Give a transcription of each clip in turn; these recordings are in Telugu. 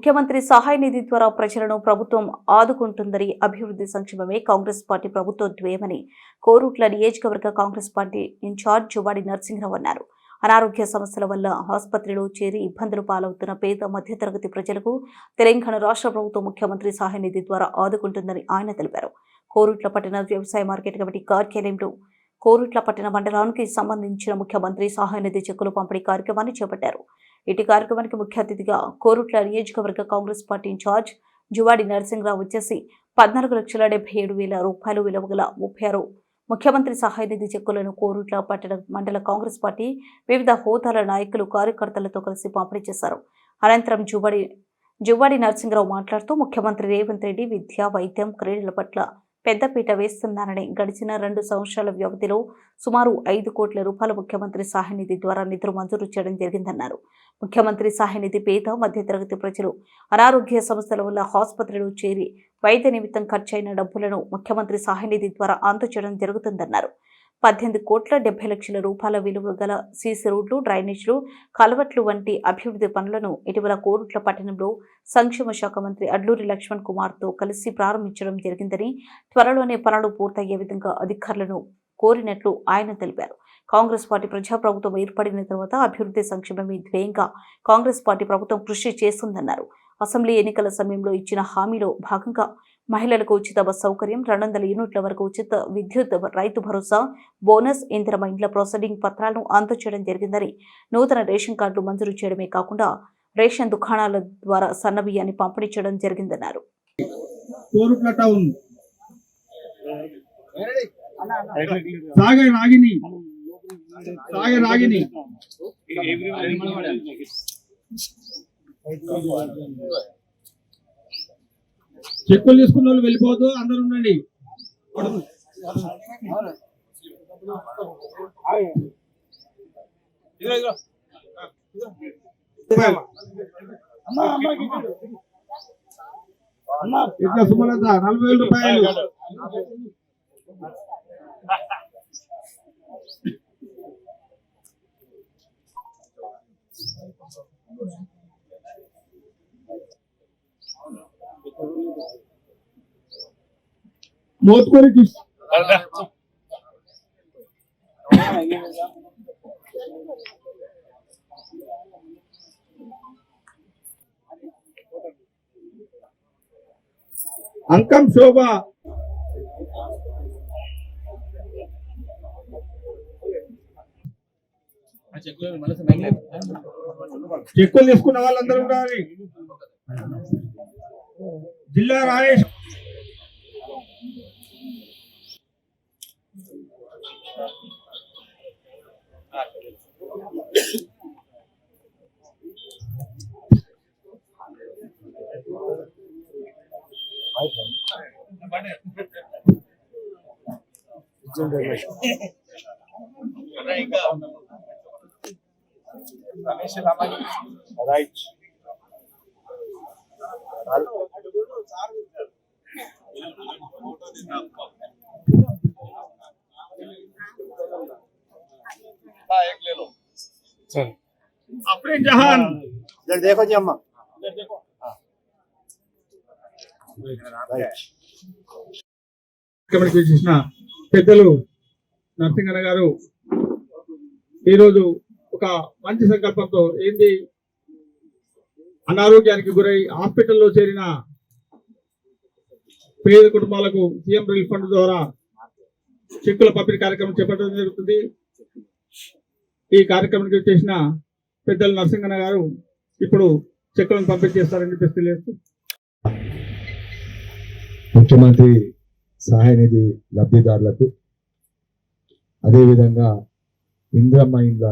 ముఖ్యమంత్రి సహాయ నిధి ద్వారా ప్రజలను ప్రభుత్వం ఆదుకుంటుందని అభివృద్ధి సంక్షేమమే కాంగ్రెస్ పార్టీ ప్రభుత్వ ద్వేమని కోరుట్ల నియోజకవర్గ Congress party incharge Juvadi Narasimharao అన్నారు. అనారోగ్య సమస్యల వల్ల ఆసుపత్రిలో చేరి ఇబ్బందులు పాలవుతున్న పేద మధ్యతరగతి ప్రజలకు తెలంగాణ రాష్ట్ర ప్రభుత్వం ముఖ్యమంత్రి సహాయ నిధి ద్వారా ఆదుకుంటుందని ఆయన తెలిపారు. కోరుట్ల పట్టణ వ్యవసాయ మార్కెట్ కమిటీ కార్యాలయంలో కోరుట్ల పట్టణ మండలానికి సంబంధించిన ముఖ్యమంత్రి సహాయ నిధి చెక్కులు పంపిణీ కార్యక్రమాన్ని చేపట్టారు. ఇటు కార్యక్రమానికి ముఖ్య అతిథిగా కోరుట్ల నియోజకవర్గ Congress party incharge Juvadi Narasimharao వచ్చేసి పద్నాలుగు లక్షల డెబ్బై ఏడు వేల రూపాయలు విలువ గల ముప్పై ఆరు ముఖ్యమంత్రి సహాయ నిధి చెక్కులను కోరుట్ల పట్టణ మండల కాంగ్రెస్ పార్టీ వివిధ హోదాల నాయకులు కార్యకర్తలతో కలిసి పంపిణీ చేశారు. అనంతరం జువాడి జువ్వాడి నరసింహరావు మాట్లాడుతూ ముఖ్యమంత్రి రేవంత్ రెడ్డి విద్య వైద్యం క్రీడల పట్ల పెద్దపీట వేస్తున్నారని గడిచిన రెండు సంవత్సరాల వ్యవధిలో సుమారు ఐదు కోట్ల రూపాయల ముఖ్యమంత్రి సహాయ నిధి ద్వారా నిధులు మంజూరు చేయడం జరిగిందన్నారు. ముఖ్యమంత్రి సహాయనిధి పేద మధ్యతరగతి ప్రజలు అనారోగ్య సమస్యల వల్ల ఆసుపత్రిలో చేరి వైద్య నిమిత్తం ఖర్చైన డబ్బులను ముఖ్యమంత్రి సహాయనిధి ద్వారా అందచేయడం జరుగుతుందన్నారు. పద్దెనిమిది కోట్ల డెబ్బై లక్షల రూపాయల విలువ గల సీసీ రోడ్లు డ్రైనేజ్లు కలవట్లు వంటి అభివృద్ధి పనులను ఇటీవల కోరుట్ల పట్టణంలో సంక్షేమ శాఖ మంత్రి అడ్లూరి లక్ష్మణ్ కుమార్తో కలిసి ప్రారంభించడం జరిగిందని త్వరలోనే పనులు పూర్తయ్యే విధంగా అధికారులను కోరినట్లు ఆయన తెలిపారు. కాంగ్రెస్ పార్టీ ప్రజాప్రభుత్వం ఏర్పడిన తర్వాత అభివృద్ధి సంక్షేమమే ధ్యేయంగా కాంగ్రెస్ పార్టీ ప్రభుత్వం కృషి చేస్తుందన్నారు. అసెంబ్లీ ఎన్నికల సమయంలో ఇచ్చిన హామీలో భాగంగా మహిళలకు ఉచిత బస్ సౌకర్యం రెండు వందల యూనిట్ల వరకు ఉచిత విద్యుత్ రైతు భరోసా బోనస్ ఇందిరమ ఇండ్ల ప్రొసీడింగ్ పత్రాలను అందచేయడం జరిగిందని నూతన రేషన్ కార్డులు మంజూరు చేయడమే కాకుండా రేషన్ దుకాణాల ద్వారా సన్నబియ్యాన్ని పంపిణీ చేయడం జరిగిందన్నారు. రాగిని చెక్కులు తీసుకున్న వాళ్ళు వెళ్ళిపోతూ అందరు ఉండండి. ఇట్లా సుమలత నలభై వేల రూపాయలు. మోత్కూరికి అంకం శోభ చెక్కులు తీసుకున్న వాళ్ళందరూ కూడా జిల్లా రాజేష్ Right. జహాన్. చేసిన పెద్దలు నరసింహన్న గారు ఈరోజు ఒక మంచి సంకల్పంతో ఏంది? అనారోగ్యానికి గురై హాస్పిటల్లో చేరిన పేద కుటుంబాలకు సీఎం రిలీఫ్ ఫండ్ ద్వారా చెక్కుల పంపిణీ కార్యక్రమం చేపట్టడం జరుగుతుంది. ఈ కార్యక్రమానికి చేసిన పెద్దలు నరసింహన్న గారు ఇప్పుడు చెక్కులను పంపించేస్తారని చెప్పి చెప్పేసి తెలియజేస్తూ. ముఖ్యమంత్రి సహాయ నిధి లబ్ధిదారులకు అదేవిధంగా ఇంద్రమ్మ ఇండ్ల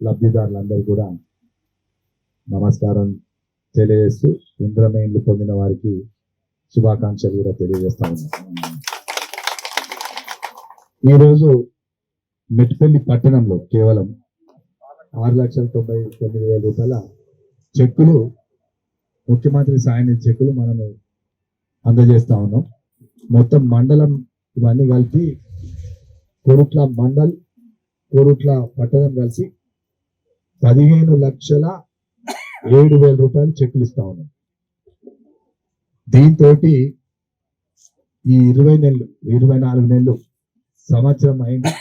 లబ్ధిదారులందరూ కూడా నమస్కారం తెలియజేస్తూ ఇంద్రమ్మ ఇండ్లు పొందిన వారికి శుభాకాంక్షలు కూడా తెలియజేస్తా ఉన్నాం. ఈరోజు మెట్పల్లి పట్టణంలో కేవలం ఆరు లక్షల తొంభై తొమ్మిది వేల రూపాయల చెక్కులు ముఖ్యమంత్రి సాయ చెక్కులు మనము అందజేస్తా ఉన్నాం. మొత్తం మండలం ఇవన్నీ కలిపి కోరుట్ల మండల్ కోరుట్ల పట్టణం కలిసి పదిహేను లక్షల ఏడు వేల రూపాయలు చెక్కులు ఇస్తా ఉన్నాం. దీంతో ఈ ఇరవై నెలలు ఇరవై నాలుగు నెలలు సంవత్సరం అయింది.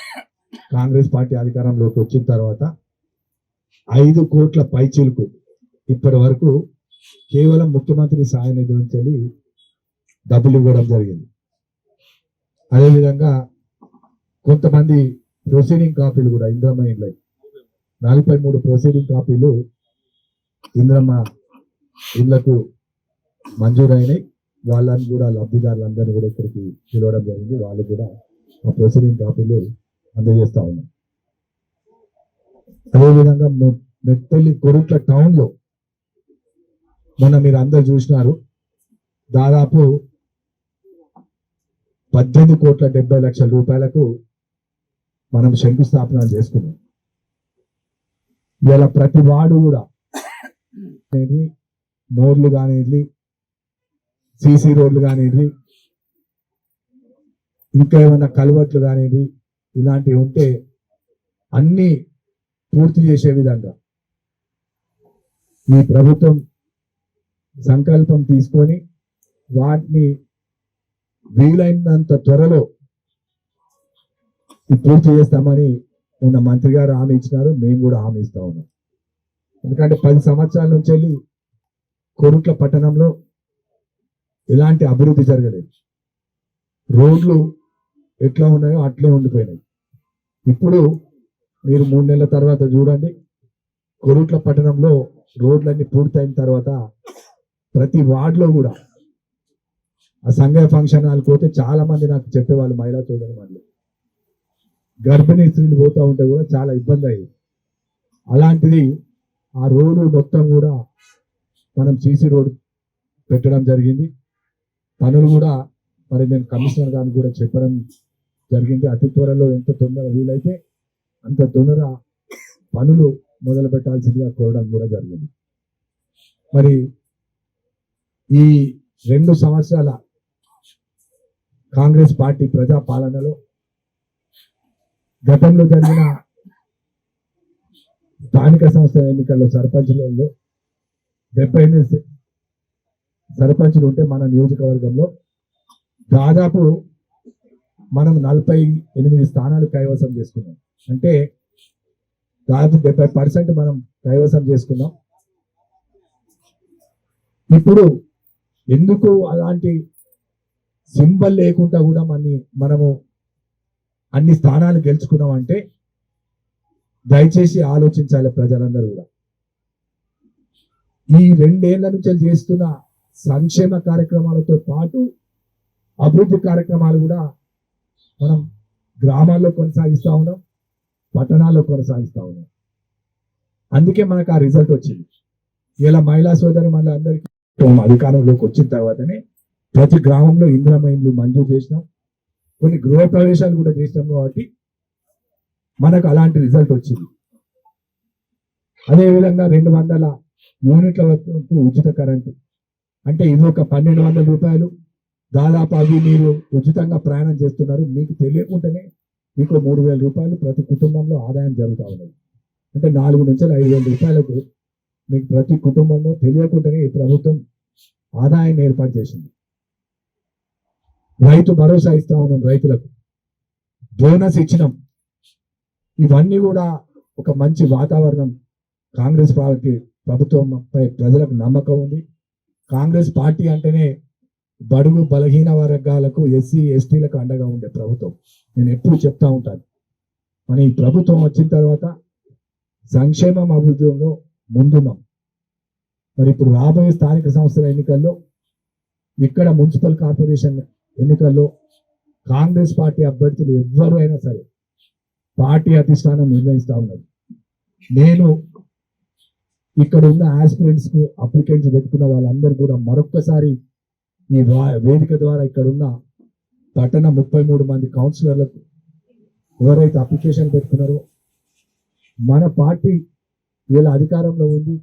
కాంగ్రెస్ పార్టీ అధికారంలోకి వచ్చిన తర్వాత ఐదు కోట్ల పైచులకు ఇప్పటి వరకు కేవలం ముఖ్యమంత్రి సాయ నిధి నుంచి వెళ్ళి డబ్బులు ఇవ్వడం జరిగింది. అదేవిధంగా కొంతమంది ప్రొసీడింగ్ కాపీలు కూడా ఇంద్రమ్మ ఇండ్ల నలభై మూడు ప్రొసీడింగ్ కాపీలు ఇంద్రమ్మ ఇళ్ళకు మంజూరైనాయి. వాళ్ళని కూడా లబ్ధిదారులందరినీ కూడా ఇక్కడికి పిలవడం జరిగింది. వాళ్ళు కూడా ఆ ప్రొసీడింగ్ కాపీలు అందజేస్తా ఉన్నాం అదేవిధంగా మె- మెట్పల్లి కొరుట్ల టౌన్లో మొన్న మీరు అందరు చూసినారు. దాదాపు పద్దెనిమిది కోట్ల డెబ్బై లక్షల రూపాయలకు మనం శంకుస్థాపన చేసుకున్నాం. ఇలా ప్రతి వాడు కూడా మోర్లు కానివ్వండి సీసీ రోడ్లు కానివ్వండి ఇంకా ఏమైనా కలవట్లు కానివ్వండి ఇలాంటివి ఉంటే అన్నీ పూర్తి చేసే విధంగా ఈ ప్రభుత్వం సంకల్పం తీసుకొని వాటిని వీలైనంత త్వరలో పూర్తి చేస్తామని ఉన్న మంత్రి గారు హామీ ఇచ్చినారు. మేము కూడా హామీ ఇస్తా ఉన్నాం. ఎందుకంటే పది సంవత్సరాల నుంచి వెళ్ళి కొరుట్ల పట్టణంలో ఎలాంటి అభివృద్ధి జరగలేదు. రోడ్లు ఎట్లా ఉన్నాయో అట్లే ఉండిపోయినాయి. ఇప్పుడు మీరు మూడు నెలల తర్వాత చూడండి కొరుట్ల పట్టణంలో రోడ్లన్నీ పూర్తయిన తర్వాత ప్రతి వార్డులో కూడా ఆ సంఘ ఫంక్షన్ హాల్కి పోతే చాలా మంది నాకు చెప్పేవాళ్ళు మహిళా సోదరు వాళ్ళు. గర్భిణీ స్త్రీలు పోతూ ఉంటే కూడా చాలా ఇబ్బంది అయ్యింది. అలాంటిది ఆ రోడ్డు మొత్తం కూడా మనం సీసీ రోడ్ పెట్టడం జరిగింది. పనులు కూడా మరి నేను కమిషనర్ గారిని కూడా చెప్పడం జరిగింది. అతి త్వరలో ఎంత తొందర వీలైతే అంత తొందర పనులు మొదలు పెట్టాల్సిందిగా కోరడం కూడా జరిగింది. మరి ఈ రెండు సంవత్సరాల కాంగ్రెస్ పార్టీ ప్రజా పాలనలో గతంలో జరిగిన స్థానిక సంస్థల ఎన్నికల్లో సర్పంచులలో డెబ్బై ఎనిమిది సర్పంచులు ఉంటే మన నియోజకవర్గంలో దాదాపు మనం నలభై ఎనిమిది స్థానాలు కైవసం చేసుకున్నాం. అంటే దాదాపు డెబ్బై పర్సెంట్ మనం కైవసం చేసుకున్నాం. ఇప్పుడు ఎందుకు అలాంటి సింబల్ లేకుండా కూడా మన మనము అన్ని స్థానాలు గెలుచుకున్నాం అంటే దయచేసి ఆలోచించాలి ప్రజలందరూ కూడా. ఈ రెండేళ్ళ నుంచి చేస్తున్న సంక్షేమ కార్యక్రమాలతో పాటు అభివృద్ధి కార్యక్రమాలు కూడా మనం గ్రామాల్లో కొనసాగిస్తూ ఉన్నాం. పట్టణాల్లో కొనసాగిస్తా ఉన్నాం. అందుకే మనకు ఆ రిజల్ట్ వచ్చింది. ఇలా మహిళా సోదరి మళ్ళీ అందరికీ అధికారంలోకి వచ్చిన తర్వాతనే ప్రతి గ్రామంలో ఇంద్రమైన్లు మంజూరు చేసినాం. కొన్ని గృహ ప్రవేశాలు కూడా చేసినాం కాబట్టి మనకు అలాంటి రిజల్ట్ వచ్చింది. అదేవిధంగా రెండు వందల యూనిట్ల వరకు ఉచిత కరెంటు అంటే ఇది ఒక పన్నెండు వందల రూపాయలు. దాదాపు అవి మీరు ఉచితంగా ప్రయాణం చేస్తున్నారు. మీకు తెలియకుండానే మీకు మూడు వేల రూపాయలు ప్రతి కుటుంబంలో ఆదాయం జరుగుతూ ఉన్నది. అంటే నాలుగు నుంచి ఐదు వేల రూపాయలకు మీకు ప్రతి కుటుంబంలో తెలియకుండానే ఈ ప్రభుత్వం ఆదాయాన్ని ఏర్పాటు చేసింది. రైతు భరోసా ఇస్తా ఉన్నాం రైతులకు. బోనస్ ఇచ్చినాం. ఇవన్నీ కూడా ఒక మంచి వాతావరణం కాంగ్రెస్ పార్టీ ప్రభుత్వంపై ప్రజలకు నమ్మకం ఉంది. కాంగ్రెస్ పార్టీ అంటేనే బడుగు బలహీన వర్గాలకు ఎస్సీ ఎస్టీలకు అండగా ఉండే ప్రభుత్వం. నేను ఎప్పుడు చెప్తా ఉంటాను. మన ఈ ప్రభుత్వం వచ్చిన తర్వాత సంక్షేమం అభివృద్ధిలో ముందున్నాం. మరి ఇప్పుడు రాబోయే స్థానిక సంస్థల ఎన్నికల్లో ఇక్కడ మున్సిపల్ కార్పొరేషన్ ఎన్నికల్లో కాంగ్రెస్ పార్టీ అభ్యర్థులు ఎవ్వరు అయినా సరే పార్టీ అధిష్టానం నిర్ణయిస్తూ ఉన్నది నేను ఇక్కడ ఉన్న ఆస్పిరెంట్స్కు అప్లికెంట్స్ పెట్టుకున్న వాళ్ళందరూ కూడా మరొక్కసారి ఈ వేదిక ద్వారా ఇక్కడ ఉన్న పట్టణ ముప్పై మూడు మంది కౌన్సిలర్లకు ఎవరైతే అప్లికేషన్ పెట్టుకున్నారో మన పార్టీ వీళ్ళ అధికారంలో ఉంది.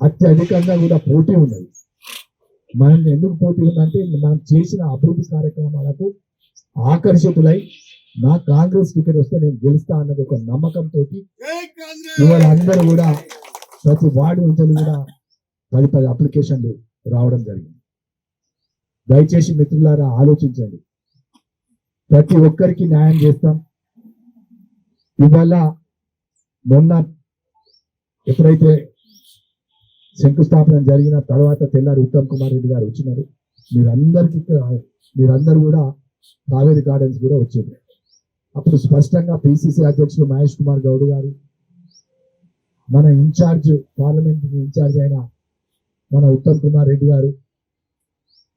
అత్యధికంగా కూడా పోటీ ఉన్నది. మనం ఎందుకు పోటీ ఉందంటే మనం చేసిన అభివృద్ధి కార్యక్రమాలకు ఆకర్షితులై నా కాంగ్రెస్ టికెట్ వస్తే నేను గెలుస్తా అన్నది ఒక నమ్మకంతో ఇవాళ అందరూ కూడా ప్రతి వార్డు నుంచి కూడా పది పది అప్లికేషన్లు రావడం జరిగింది. దయచేసి మిత్రులారా ఆలోచించండి. ప్రతి ఒక్కరికి న్యాయం చేస్తాం. ఇవాళ మొన్న ఎప్పుడైతే శంకుస్థాపన జరిగిన తర్వాత తెల్లారి ఉత్తమ్ కుమార్ రెడ్డి గారు వచ్చినారు మీరందరికీ మీరందరూ కూడా కావేరి గార్డెన్స్ కూడా వచ్చింది. అప్పుడు స్పష్టంగా పిసిసి అధ్యక్షులు మహేష్ కుమార్ గౌడ్ గారు మన ఇన్ఛార్జ్ పార్లమెంట్ ఇన్ఛార్జ్ అయిన మన ఉత్తమ్ కుమార్ రెడ్డి గారు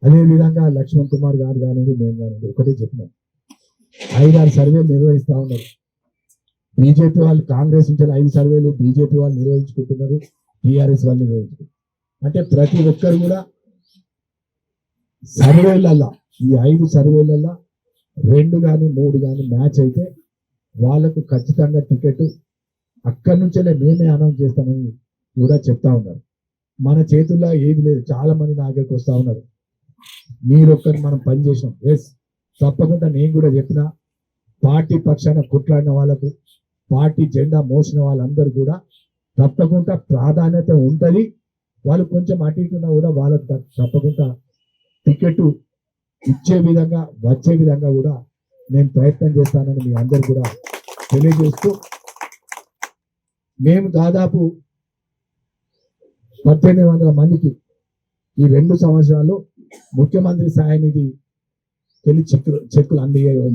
అదే విధంగా లక్ష్మణ్ కుమార్ గారు కానివ్వండి మేము కానివ్వండి ఒకటే చెప్పినాం. ఐదారు సర్వేలు నిర్వహిస్తా ఉన్నారు. బీజేపీ వాళ్ళు కాంగ్రెస్ నుంచి ఐదు సర్వేలు బీజేపీ వాళ్ళు నిర్వహించుకుంటున్నారు టీఆర్ఎస్ వాళ్ళు నిర్వహించుకుంటున్నారు. అంటే ప్రతి ఒక్కరు కూడా సర్వేలల్లా ఈ ఐదు సర్వేలల్లా రెండు కానీ మూడు కానీ మ్యాచ్ అయితే వాళ్ళకు ఖచ్చితంగా టికెట్ అక్కడి నుంచే మేమే అనౌన్స్ చేస్తామని కూడా చెప్తా ఉన్నారు. మన చేతుల్లో ఏది లేదు. చాలా మంది నా దగ్గరికి వస్తూ ఉన్నారు. మీరు ఒక్కరు మనం పని చేసాం ఎస్ తప్పకుండా నేను కూడా చెప్పిన పార్టీ పక్షాన కొట్లాడిన వాళ్ళకు పార్టీ జెండా మోసిన వాళ్ళందరూ కూడా తప్పకుండా ప్రాధాన్యత ఉంటుంది. వాళ్ళు కొంచెం అటు ఇటున్నా కూడా వాళ్ళకు తప్పకుండా టికెట్ ఇచ్చే విధంగా వచ్చే విధంగా కూడా నేను ప్రయత్నం చేస్తానని మీ అందరు కూడా తెలియజేస్తూ మేము దాదాపు పద్దెనిమిది వందల మందికి ఈ రెండు సంవత్సరాలు ముఖ్యమంత్రి సాయనిధి తొలి చెక్కులు చెక్కులు అందించడం